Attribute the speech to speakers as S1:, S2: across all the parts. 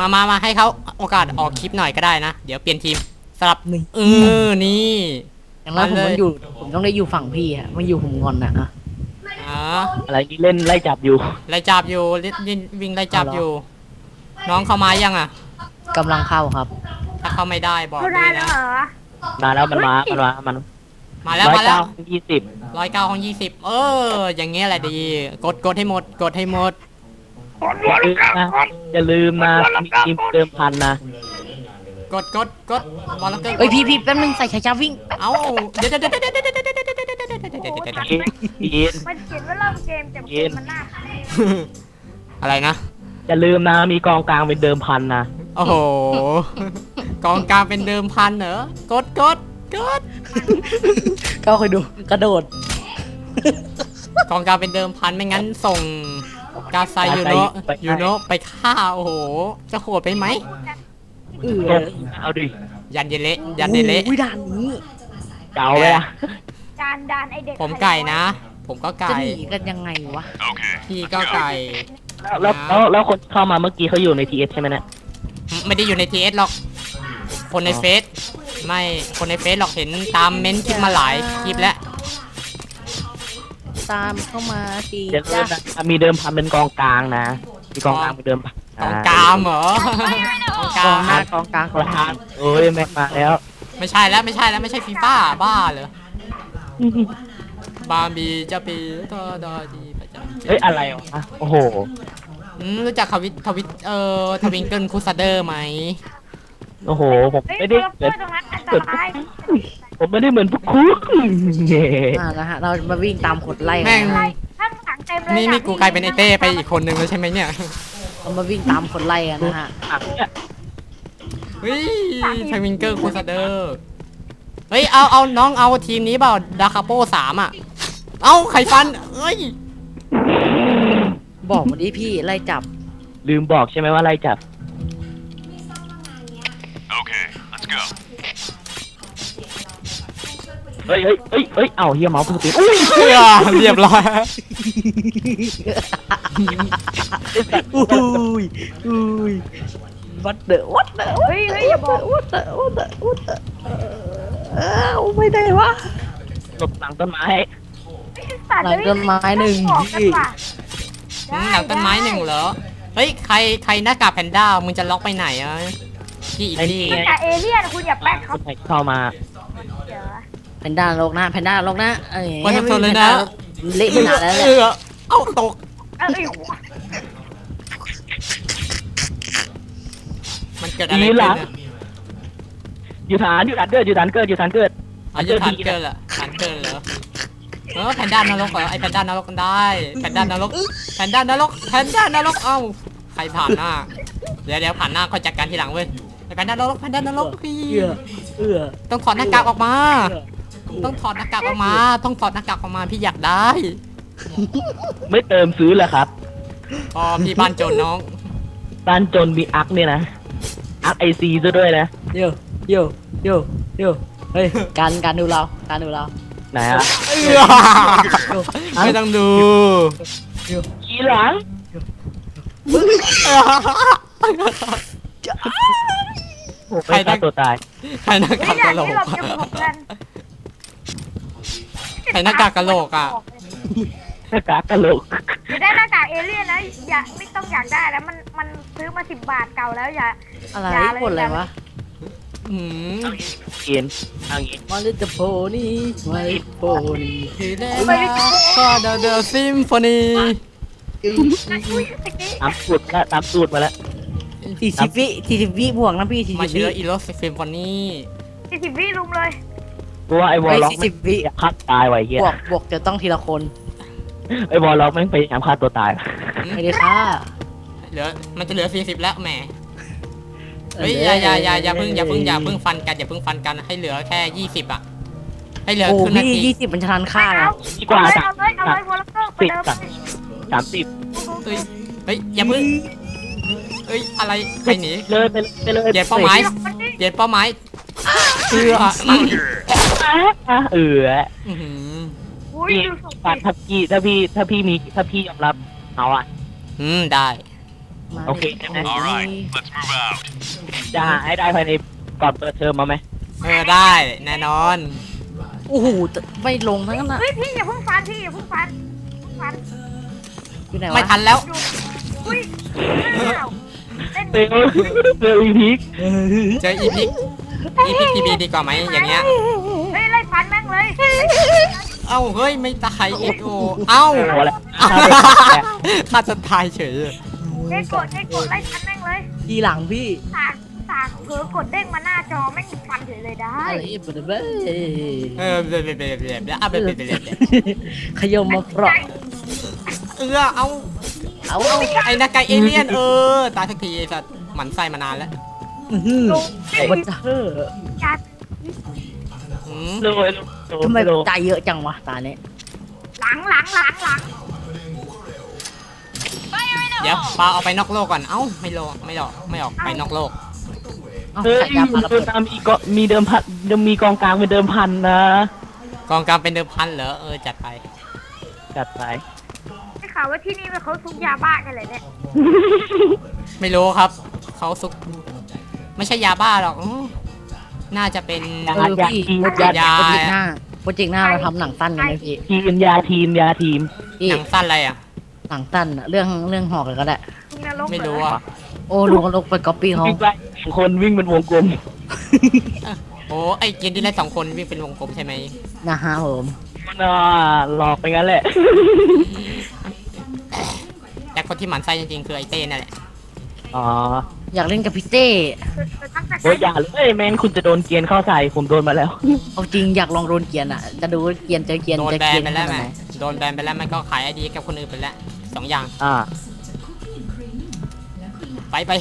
S1: มามามาให้เขาโอกาสออกคลิปหน่อยก็ได้นะ เดี๋ยวเปลี่ยนทีมสลับ
S2: นี่
S1: เออ นี่
S2: อย่างนั้นผม
S1: มาเลย
S2: ต้องอยู่ ผมต้องได้อยู่ฝั่งพี่อะไม่อยู่ผมงอนอะอะ
S1: อ๋อ
S3: อะไรนี่เล่นไล่จับอยู่
S1: ไล่จับอยู่ลิลิวิ่งไล่จับอยู่ น้องเข้ามายังอะ
S2: กำลังเข้าครับ
S1: ถ้าเข้าไม่ได้บอก
S4: เขา
S1: เล
S4: ได้
S1: ย
S4: แล้ว
S1: นะ
S4: เหรอ
S3: มาแล้วมันมา มันมา มัน
S1: มาแล้ว
S3: ร้อย
S1: มาแล้
S3: เก้าวยี่สิบ
S1: ร้อยเก้าของยี่สิบเออ อย่างเงี้ยแหละดี กดกดให้หมด กดให้หมด
S3: อย่าลืมนะ อย่าลืมนะมีทีมเดิมพันนะ
S1: กดกดกดบอลลังเกอร์
S2: เอ้ยพี่พี่แป๊บนึงใส่ชาชาวิ่ง
S1: เอ้าเดี๋ยวเดี๋ยวเดี๋ยวเดี๋ยวเดี๋ยวเดี๋ยวเดี๋ยวเดี๋ยวเดี๋ยวเดี๋ยวเดี๋ยวเดี๋ยวเดี๋ยวเดี๋ยว
S3: ยีนยีน
S4: มันเขียนว่าเริ่มเกมแต่เกมมันน่า
S1: อะไรนะ
S3: อย่าลืมนะมีกองกลางเป็นเดิมพันนะ
S1: โอ้โหกองกลางเป็นเดิมพันเหรอกดกดกด
S2: ก็คอยดูกระโดด
S1: กองกลางเป็นเดิมพันไม่งั้นส่ง กาไซยูโนะยูโนะไปฆ่าโอ้โห จะโหดไปไหม
S2: เอ
S3: ต
S2: อ
S3: กเอาดิ
S1: ยันเยเละยันเยเละ
S2: อุ้ยด่านนี้
S3: เก่าไปละ
S4: การดานไอเด็ก
S1: ผมไก่นะ ผมก็
S2: จะ
S1: ไก่
S2: หนีกันยังไงวะ
S1: พี่ก็ไก่
S3: แล้วแล้วแล้วคนเข้ามาเมื่อกี้เขาอยู่ในทีเอสใช่ไหมเนี่ย
S1: ไม่ได้อยู่ในทีเอสหรอก คนในเฟซไม่คนในเฟซหรอกเห็นตามเม้นต์คลิปมาหลายคลิปแล้ว
S2: ตามเข้ามาสิ
S3: อย่าลื
S2: จ้าม
S3: นะมีเดิมพันเป็นกองกลางนะ มีกองกลางเป็นเดิมพัน
S1: กองกลางเหรอกองก
S2: ก
S1: ลา
S2: อง
S1: ง
S2: หน้ากองกลางก
S3: ป
S2: อง
S3: ระ
S2: ห
S3: ธา
S2: ลั
S3: น
S2: ง
S3: โอ้ยแม็กมาแล้ว
S1: ไม่ใช่แล้วไม่ใช่แล้วไม่ใช่ฟีฟ่าบ้าเหรอบาร์บีจะปีก็ดอดีประจำ
S3: เฮ้ยอะไรวะโอ้โห
S1: อืมรู้จักทวิตทวิตเอ่อทวิงเกิลคูซาเดอร์ไหม
S3: โอ้โห ผม
S4: เฮ้ย
S3: ไม่
S4: เปิ
S3: ได้
S4: ด
S3: เหมือน
S4: ตรงนั้นอันตราย
S3: ผมไม่ได้เหมือนพวกคุณเย้
S2: อ่านะฮะ เรามาวิ่งตามขดไล่กั
S1: แม่ง
S2: นนะฮะ
S4: ข้างหลังเต็มเลย
S1: นี่นี่กูกลายเป็นไอเต้ไปอีกคนนึงแล้วใช่ไหมเนี่ย
S2: เรามาวิ่งตามขดไล่กันนะฮะ
S3: อะเนี่ย
S1: เฮ้ยทวิงเกิลคูซาเดอร์เฮ้ย เอาเอาน้องเอาทีมนี้เปล่าดาคาโปสามอะ เอาไข่ฟันเอ้ย
S2: บอกมาดิพี่ไล่จับ
S3: ลืมบอกใช่ไหมว่าไล่จับ
S5: go.
S3: เฮ้ยเฮ้ยเฮ้ยเฮ้ยเอ้าเฮียเมาส์เพิ่งติดอุ้ย
S1: เพื่อเรียบร้อย
S2: อุ้ยอุ้ยวัดเดอะวัดเดอะ
S4: เฮ้ยเฮ้ยอย่าบอก
S2: วัดเดอะวัดเดอะวัดเดอะเออไม่ได้วะ
S3: หลบหลังต้นไม้
S2: หลังต้นไม้หนึ่งพี่
S1: อืมหลังต้นไม้หนึ่งเหรอเฮ้ยใครใครหน้ากากแพนด้ามึงจะล็อกไปไหนอะ พี่อินดี้
S4: มันจะเอเลี่ยนคุณอย่าแป๊ก
S3: ค
S4: เขา
S3: นไหนเข้ามา
S4: เดี๋ยว
S2: แพนด้าโลกนะแพนด้าโลกนะเอ้ย
S1: มันทนเลยนะ
S2: เละขนาดนั้น
S1: เอ
S2: เลย
S1: อเอ้าตก
S4: เอ้ย
S1: มันเกิดอะไรขึ้นอะ
S3: อยู่ฐานอยู่ฐานเกิดอยู่ฐานเกิดอยู่ฐานเกิด
S1: อาจจะทันเกินเหรอทันเกินเหรอเออแพนด้านรกเหรอไอแพนด้านรกกันได้แพนด้านรกแพนด้านรกแพนด้านรกเอ้าใครผ่านหน้าเดี๋ยวเดี๋ยวผ่านหน้าค่อยจัดการทีหลังเว้ยไอ แพนด้านรกแพนด้านรกพี่
S2: เอื้อเอื้อ
S1: ต้องถอดหน้ากากออกมา ต้องถอดหน้ากากออกมา ต้องถอดหน้ากากออกมาพี่อยากได้
S3: ไม่เติมซื้อเลยครับ
S1: อ๋อพี่บ้านโจรน้อง
S3: บ้านจนมีอักเนี่ยนะอักไอซีซะด้วยนะ
S2: โยโยโยโยเฮ้ยการการดูเราการดูเรา
S3: ไหนอะ
S2: โย
S1: ไม่ต้องดู
S3: ขี่หลังโอ้
S1: ใคร
S3: ไม่
S1: ได้
S3: ฆ่าตัวตาย
S1: ใครหน้า
S4: เฮ้
S1: กายก
S4: อย่ากะ
S1: โหล
S4: นี้
S1: ก
S4: เรา
S1: อะ
S4: จะพบกัน
S1: ใครหน้ากากกะโหลกอะ
S3: หน้ากากกะโหลก
S4: จะได้หน้ากากเอเลี่ยนแล้วอย่าไม่ต้องอยากได้แล้วมันมันซื้อมาสิบบาทเก่าแล้วอย่า
S2: อะไร
S4: อย่าเลย
S2: กดอะไรวะ
S1: อืม
S3: เกียนเอย่างงี้
S2: มาลิตโพนี่มาลิโพนี่
S1: ทีแรกก็เดอะเดอะซิมโฟนี
S4: อุ้ยตะกี้
S3: ตามสูตรมาแล้วตามสูตรมาแล้ว
S2: สี่สิบวิสี่สิบวิบวกนะพี่สี่
S1: มา
S2: สิบ
S1: เชื้
S2: วิ
S1: ออีโรสซิมโฟนี
S4: สี่สิบวิลุมเลย
S3: เพราะว่าไอ้วอลล็อก
S2: สี่สิบวิ
S3: อยากฆ่าตายไว้เฮีย
S2: บวกบวกจะต้องทีละคน
S3: ไอ้วอลล็อกแม่งพยายามฆ่าตัวตาย
S2: ไม่ได้ค่ะ
S1: เหลือมันจะเหลือ40แล้วแหมเฮ้ยอย่าอย่าอย่าอย่าเพิ่งอย่าเพิ่งอย่าเพิ่งฟันกันอย่าเพิ่งฟันกันให้เหลือแค่20อะ ให้เหลือ
S2: โอ้
S1: ครึ่งนา
S2: พี่
S1: ที
S2: ยี่สิบมันจะทันค่า
S4: ไม่
S2: แล้
S4: เอา
S2: ว
S3: ดีกว่า
S4: เอา
S3: สาม
S4: เลยเอาเลยเอาเลยวอลเลอร์ไปเดิม
S3: สามสิบ
S1: เฮ้ยเฮ้ยอย่าเพิ่ง เฮ้ยอะไรใครหนี
S3: เลยไปเลยไปเลย
S1: เปลี่ยนเป้าหมาย
S4: มันนี่
S1: เปลี่ยนเป้าหมายเพื่อ
S3: อะเออ
S1: อื้อหือ
S4: อุ้ย
S3: พี่
S4: ดูสอง
S3: ปัดถ้าพี่ถ้าพี่ถ้าพี่มีถ้าพี่ยอมรับเอาอะ
S1: อืมได้
S2: มา
S3: โอเคใช่ไหม
S2: โอเค
S3: จะหาให้ได้ภายในก่อนเปิดเทอมมาไหม
S1: เออได้แน่นอน
S2: โอ้โหแต่ไม่ลงทั้งนั้นนะ
S4: เฮ้ยพี่อย่าเพิ่งฟันพี่อย่าเพิ่งฟันเพิ่งฟัน
S2: อยู่ไหนวะ
S1: ไม่ทันแล้ว
S4: ดูอุ้ยอ้าวเล่น
S3: เจอเจออีพิก
S1: เจออีพิกอีพิกทีบีดีกว่าไหมอย่างเงี้ย
S4: เฮ้ยไล่ฟันแม่งเลย
S1: เอ้าเฮ้ยไม่ตายอีกโอเอ้า
S3: โอ้โหแล้ว
S1: ฆ่าจนตายเฉย
S4: เจ๊กดเจ๊กดไล่ฟันแม่งเลย
S2: ทีหลังพี่
S4: สากสากเผลอกดเด้งมาหน้าจอแม่งฟันเฉยเลยได้
S2: อะไรเบลเบ้
S1: เออเบลเบลเบลเบลเบลอะเบลเบลเบลเบล
S2: ขยมมาเพราะ
S1: เออเอา
S2: เอาเอา
S1: ไอ้นาไกเอเลี่ยนเออตายสักทีไอ้สัตว์หมันไส้มานานแล้ว
S2: อื้อหือ
S4: ลง
S2: วันเธอ
S4: จัด
S1: อืม
S3: โดย
S2: ทำไม
S3: โดย
S2: ใจเยอะจังวะตาเนี้ย
S4: หลังหลังหลังหลัง
S1: เดี๋ยวปาเอาไปนอกโลกก่อนเอ้าไม่โลไม่หรอกไม่ออกไปนอกโลก
S2: เอ้า
S3: เฮ้ย
S2: ขายยาปลาระ
S3: เดิ
S2: เบิ
S3: น
S2: ด
S3: ตามมีก็มีเดิมพันมีกองกลางเป็นเดิมพันนะ
S1: กองกลางเป็นเดิมพันเหรอเออจัดไป
S3: จัดไป
S4: ได้ ข่าวว่าที่นี่มันเขาซุกยาบ้ากันเลยเนี่ย
S1: ไม่รู้ครับ เขาซุก ไม่ใช่ยาบ้าหรอกอื้อน่าจะเป็น
S2: เออพี่โปรเจกต์
S1: ยา
S2: โปรเจกต์หน้าโปรเจกต์หน้าเราทำหนังสั้นกันไหมพี่
S3: ทีมยาทีมยาทีม
S2: พี่
S1: หนังสั้นอะไรอะ
S2: หนังสั้นอะเรื่องเรื่องหอกเลยก็ได้
S4: มีนรก
S1: ไม่
S4: เห
S1: รู้อะ
S2: โอ้ลุงก็ลงไปก๊อปปี้เขา
S3: วิ่งไปสองคนวิ่งเป็นวงกลม
S1: โอ้ไอเกมที่เล่นสองคนวิ่งเป็นวงกลมใช่ไหม
S2: นะฮะผม
S3: น่าหลอกไปงั้นแหละ
S1: แต่ คนที่หมันไส้จริงๆคือไอเต้นั่นแหละ
S3: อ๋อ
S2: อยากเล่นกับพี่เต้
S4: ตั้งแต่
S3: โอ้ยอย่าเลยแม่งคุณจะโดนเกียนเข้าใส่ผมโดนมาแล้ว
S2: เอาจริงอยากลองโดนเกียนอะ จะดูว่าเกียนจะเกียน
S1: โดน
S2: จะ
S1: แบ
S2: เกีย
S1: น
S2: น
S1: ไปแล้ว
S2: ข
S1: ไหม
S2: นาดไหน
S1: โดนแบนไปแล้วมันก็ขายไอดีกับคนอื่นไปแล้วสองอย่าง
S3: อ่า
S1: ไปไป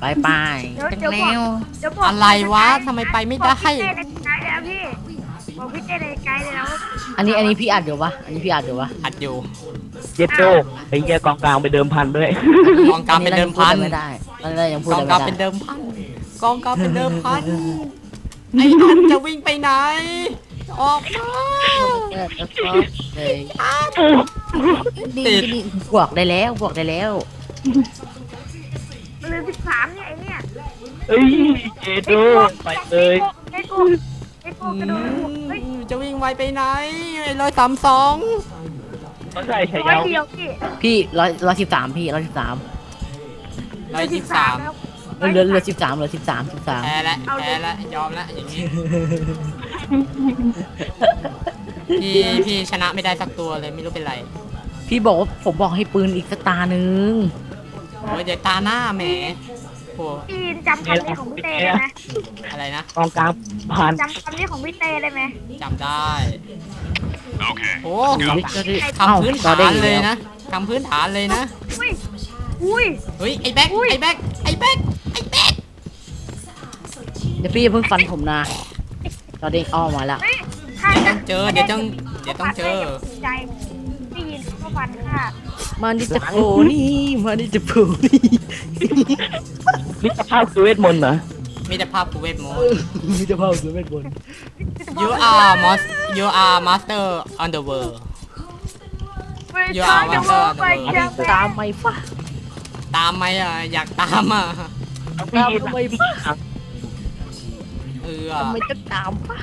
S2: ไปไปจังแล้ว
S4: เดี๋ยวบอก
S1: อะไรวะทำไมไปไม่ได้
S4: บอกพี่เต้ในไกด์เลยนะพี่บอกพี่เต้ในไกด์เลยนะว่า
S2: อันนี้อันนี้พี่อัดอยู่ปะอันนี้พี่อัดอยู่ปะ
S1: อัดอยู่
S3: เจ็ดโจไอ้เหี้ยกองกลางไปเดิมพันด้วย
S1: กองกลางเป็นเดิมพัน
S2: อัไม่ได้อันนี้ยังพูด
S1: กอง
S2: อะไร
S1: กลาง
S2: ไม่
S1: เป็น
S2: ได้
S1: เดิมพันกองกลางเป็นเดิมพันไอ้อันจะวิ่งไปไหน ออกมา
S2: เออเลยดีดีบวกได้แล้วบวกได้แล้ว
S4: ลืมสิบสามเนี่ยไอเนี่ย
S3: เฮ้ยเจ็ดโจไปเลย
S4: ไอ้โกไอ้โกกระโดดเฮ้ย
S1: จะวิ่งไวไปไหนไอ้ร้อยสามสอง
S3: เขาใส่ฉา
S4: ร้อย
S3: ยา
S4: เดียวพี่
S2: พี่ร้อยร้อยสิบสามพี่ร้อยสิบสาม
S1: ร้อยยี่สิบสาม
S2: เหลือเหลือสิบสามเหลือสิบสามสิบสาม
S1: แพ้แล้วแพ้แล้วยอมแล้วอย่างนี้พี่พี่ชนะไม่ได้สักตัวเลยไม่รู้เป็นไร
S2: พี่บอกว่าผมบอกให้ปืนอีกสกตาร์หนึ่ง
S1: โอ้ยเดี๋ยวตาหน้าแหมโอ้
S4: พี่จำคำนี้ของพี่เต้ได้ไหม
S1: อะไรนะ
S3: กองกลางพัน
S4: จำคำนี้ของพี่เต้ได้ไหม
S1: จำได้ โอ้
S2: เอ้า
S1: คำพื้น
S2: ต่อ
S1: ฐา
S2: ได้
S1: น
S2: อีก
S1: เลย
S2: แล้ว
S1: นะคำพื้นฐานเลยนะ
S4: อุ้ยอุ้ย
S1: เฮ้ยไอ้แบ็ค
S4: อุ้ย
S1: ไอ้แบ็คไอ้แบ็คไอ้แบ็ค
S2: เดี๋ยวพี่อย่าเพิ่งฟันผมนะตอนนี้อ้อมมาแล้ว
S4: เฮ้ยถ้าจะ
S1: เจอเดี๋ยวต้องเดี๋ยวต้องเจอ
S4: ใจได้ยินเขาฟันค่ะ
S2: มาดิจะโผล่นี่มาดิจะโผล่นี่
S3: มิตรภาพคือเวทมนต์เหรอ
S1: มีแต่ภาพกูเวทมนต์
S2: มีจะเผาอยู่ไม่บน
S1: you are most you are master on the world
S4: อย่าจะมองไปจะ
S2: ตามไม่ฟ้า
S1: ตามไหมอะอยากตามอะ
S2: ตามทำไมฟ้า
S1: เออ
S2: ทำไมจะตามฟ้า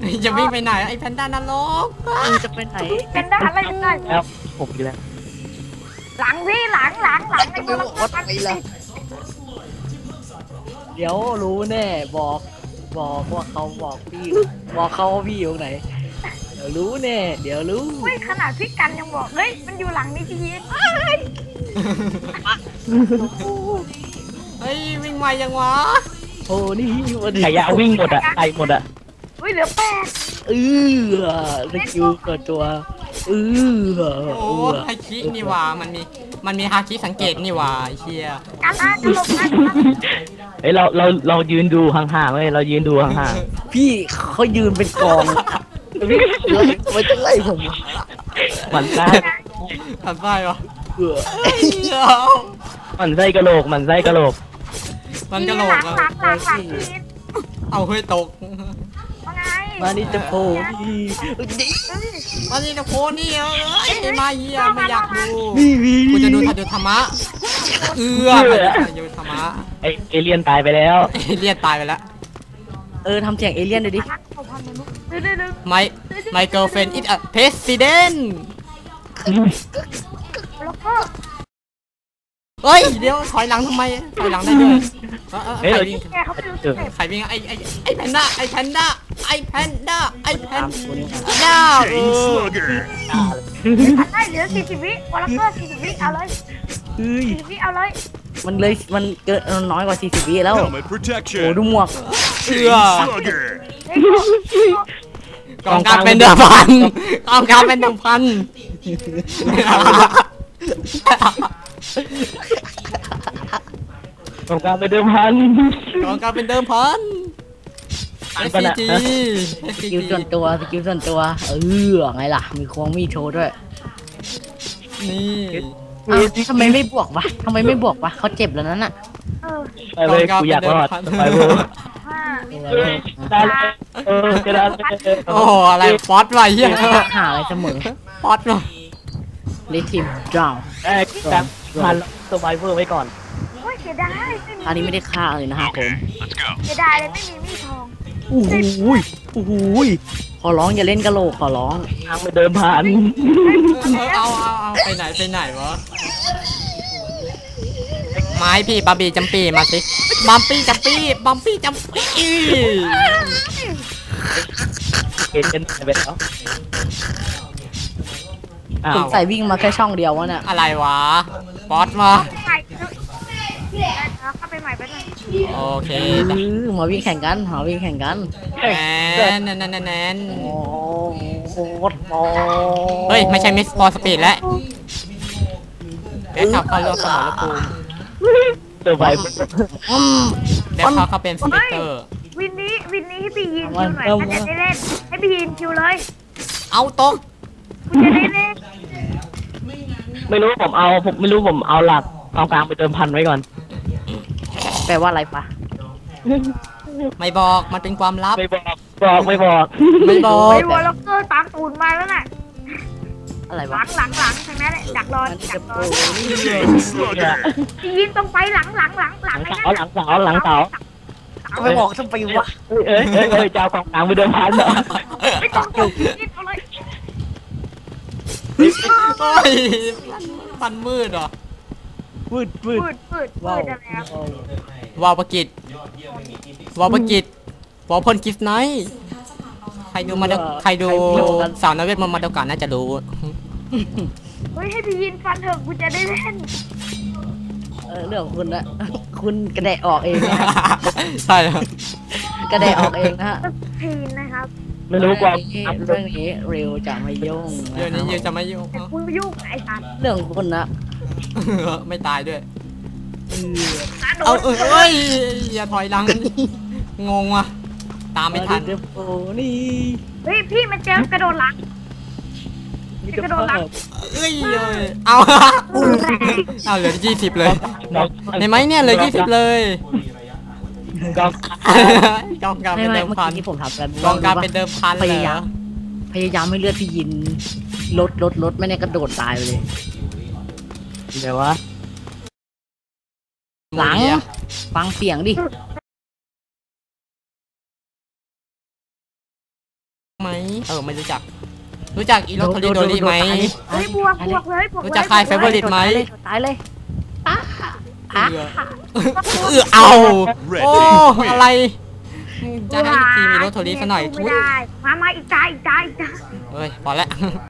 S4: เออ
S1: จะวิ่งไปไหนไอ้แพนด้านรก
S2: มึงจะไปไหน
S4: เป็นได้อะไรกันได้
S3: แล้วผมอยู่แล้ว
S4: หลังพี่หลังหลังหลังในตัวละค
S2: วัด
S4: ร
S2: ไปละเดี๋ยวรู้แน่บอก บอกว่าเขาบอกพี่บอกเขาว่าพี่อยู่ไหน เดี๋ยวรู้แน่เดี๋ยวรู้
S4: เฮ้ยขนาดพี่กันยังบอกเฮ้ยมันอยู่หลังนี่พี่พีท
S1: เฮ้ยวิ่งไวยังวะ
S2: โอ้นี่วัน
S3: ฉายาวิ่งหมดอะไอหมดอะ
S4: เฮ้ยเหลือแปด
S2: เออสกิลกดตัวเออ
S1: โอ้ฮาคินี่หว่ามันมี มันมีฮาคิสังเกตนี่หว่าไอ้เชีย
S4: การอ่านตลกนะ
S3: เฮ้ยเราเราเรายืนดูห่างๆเว้ยเรายืนดูห่าง
S2: พี่เขายืนเป็นกองพี่ไล่ไม่จะไล่ผม
S3: ๆหมันไส้
S1: ทำได้ปะ
S2: เออ
S3: หมันไส้กะโหลกหมันไส้กะโหลก
S1: มันกระโหลก
S4: หลั
S1: อะ
S4: งหลังหลังหลังพีท
S1: เอาเฮ้ยตก
S4: ว่าไง
S2: มานี่จะโผล่พี่ดิ
S4: เฮ้ย
S1: มานี่นะโคนี่เอ้ยมาเยี่ยไม่อยากดู
S2: วีวี
S1: กูจะดูทันดูธรรมะเอื้อทันดูธรรมะ
S3: ไอเอเลี่ยนตายไปแล้ว
S1: เอเลียนตายไปแล้ว
S2: เออทำเสียงเอเลี่ยนดูดิ
S4: รักของพันมนุษย์ดึงดึงดึง
S1: my my girlfriend is a president
S4: แล้วก็
S1: เฮ้ยเดี๋ยวถอยหลังทำไมถอยหลังได้ด้วยเออเออ
S3: เฮ้ย
S1: ใครวิ่ง
S4: แกเขาไม่รู้สึกเจ็บ
S1: ใครวิ่งไอไอไอแพนด้าไอแพนด้า ไอแพนด้าไอแพน
S2: ตามกูนี่มา
S1: ด้าเอ
S5: Chain
S1: อ
S5: Slugger.
S4: ได้เหลือสี่สิบวิวอลเลอร์สี่สิบวิเอาเลย
S2: เฮ้ย
S4: สี่สิบวิเอาเลย
S2: มันเลยมันเกินมันน้อยกว่า40วิแล้ว
S5: Helmet
S2: โอ้
S5: protection.
S2: ดูหมวก
S1: เอื้อ
S5: Chain Slugger.
S4: เฮ้ยก็
S1: กองการเป็นเดิมพันกองการเป็นเดิมพัน
S3: ตรงกลางไปเดิมพัน
S1: กองการเป็นเดิมพัน
S3: อันปะน่ะ
S1: SCG
S2: สกิลส่วนตัวสกิลส่วนตัว เออไงล่ะ มีควงมีดโชว์ด้วย
S1: นี่
S2: อ้าวทำไมไม่บวกวะทำไมไม่บวกวะเขาเจ็บแล้วนั่นน่ะ
S4: เออ
S3: ไปเลยกูอยากรอดไปเว้ย
S4: ห้า
S3: ได้เลยเออจะได้เลย
S1: โอ้โหอะไรป๊อตวะเฮีย
S2: หาอะไรเสมอ
S1: ป๊อตวะ
S2: เลทีมดาว
S3: ได้แบบพันสไวเวอร์ไว้ก่อน
S4: โอ้ยเสียดายไม่มี
S2: อันนี้ไม่ได้ฆ่าเลยนะฮะผม
S5: Let's go.
S4: เสียดายเลยไม่มีมีดทอง
S2: โอ้โหยโอ้โหยขอร้องอย่าเล่นกะโหลกขอร้อง
S3: ทางไปเดิมพัน
S1: เออเอาเอาเอาไปไหนไปไหนวะไม้พี่บาร์บี้จำปีมาสิบัมปี้จำปีบัมปี้จำปี
S3: เอ็นเอ็นไปแล้วอ้า
S2: ส
S3: ว
S2: งสัยวิ่งมาแค่ช่องเดียววะเนี่ย
S1: อะไรวะป๊อตวะ
S4: ใช่แล้วเข้าไปใหม่ไปหน่อย
S1: โอเค
S2: เออมาวิ่งแข่งกันมาวิ่งแข่งกัน
S1: แนนแนนแนนแนน
S2: โอ้โหโเฮ้
S1: ย ไม่ใช่มิสพอสปีดแล้วเบสขับเข้าร่วมสมรภูมิ
S3: เดิมไป
S2: อืม
S1: เบสเขาเข้าเป็นสเปกเตอร์
S4: วินนี้วินนี้ให้พี่ยินคิวหน่อยถ้าจะได้เล่นให้พี่ยินคิวเลย
S1: เอาตก
S4: คุณจะได้เล่น
S3: ไม่รู้ผมเอาผมไม่รู้ผมเอาหลักกองกลางไปเดิมพันไว้ก่อน
S2: แป ลว่าอะไรปะ
S1: ไม่บอกมันเป็นความลับ
S3: ไม่บอกบอกไม่บอก
S1: ไม่บอ
S4: ไอ้
S1: ก
S4: วอลล็อกเกอร์ตามตูนมาแล้วน่ะ
S2: อะไร
S4: ห
S2: วะ
S4: ลังหลังหลังทางนั้นแหละดักรอ
S2: มัน
S4: ดั
S2: จะ
S4: กร
S2: โอ้
S4: อ
S2: นี่
S5: Chain Slugger.
S4: พี่ยินต้องไปหลังหลังหลังห
S3: ห
S4: ลั
S3: ลั
S4: ง
S3: ง
S4: ไอ้
S3: เสาหลังเสาหลังเสา
S2: ไปบอกทำไมวะ
S3: เอ้ยเอ้ยเอ้ยเอ้ยจะเอากองกลางไปเดิมพันเหรอ
S4: ไม่ต้องอยู่ยินเอาเลย
S1: โอ้ยฟันมืดเหรอ
S2: วืดวื
S4: ปื
S2: ด
S4: ดปืดปื
S2: ว้าว
S4: ดอะไรครับ
S1: วาวประกิจวาวประกิจวาวพลกิฟไนท์ใครดูมาเดใครดูสาวนาเวทมนต์มาเดกาน่าจะรู้
S4: เฮ้ยให้พี่ยินฟันเถอะกูจะได้เล่น
S2: เออเรื่องของคุณนะคุณกระแดะออกเองนะฮะ
S1: ใช่ครับ
S2: กระแดะออกเองนะฮะ
S4: พีนนะครับ
S3: ไม่รู้กอง
S2: เรื่องนี้เร็วจะไม่ยุ่ง
S1: เดี๋ยวนี้ยูจะไม่ยุ่ง
S4: แต่กูยุ่งไอ้สัตว์
S2: เรื่องของคุณนะ
S1: ไม่ตายด้วย
S2: เออ
S4: กระโด
S1: เอา
S4: ด
S1: เอ้ยเอ้ยอย่าถอยหลัง งงว่ะ ตามไม่ทัน
S2: เดี๋ยวโอ้นี่
S4: เฮ้ยพี่มันเจอกระโดดหลังกระโดดหลัง
S1: เอ้ยเอ้ยเอาเอาเหลือยี่สิบเลย
S3: กอง
S1: เห็นไหมเนี่ยเหลือยี่สิบเลย
S3: กอง
S1: กองกลาง
S2: ไม่
S1: เป็น
S2: ไม่
S1: เดิม
S2: เมื่อ
S1: พัน
S2: กี้ที่ผมทำกัน
S1: กองกลางเป็นเดิมพัน
S2: พ
S1: เลย
S2: ยายามพยายามไม่เลือดพี่ยินลดลดลดไม่เนี่ยกระโดดตายไปเลย
S3: เดี๋ยววะ
S2: หลัง ฟังเสียงดิ
S1: ไหม เออ ไม่รู้จัก รู้จักอีโรโทริโดริไหม
S4: เฮ้ยบวกบวกเลยบวกเลย
S1: รู้จักใคร Favorite ไหม
S2: ตายเลย
S1: เออเออเอา
S5: Red
S1: โอ้
S5: team
S1: อะไร
S5: win.
S1: จะให้ทีมอีโรโทริซะหน่อย
S4: ไม่ได้มา มาอีกตาอีกตาอีกตา
S1: เฮ้ย พอแล้ว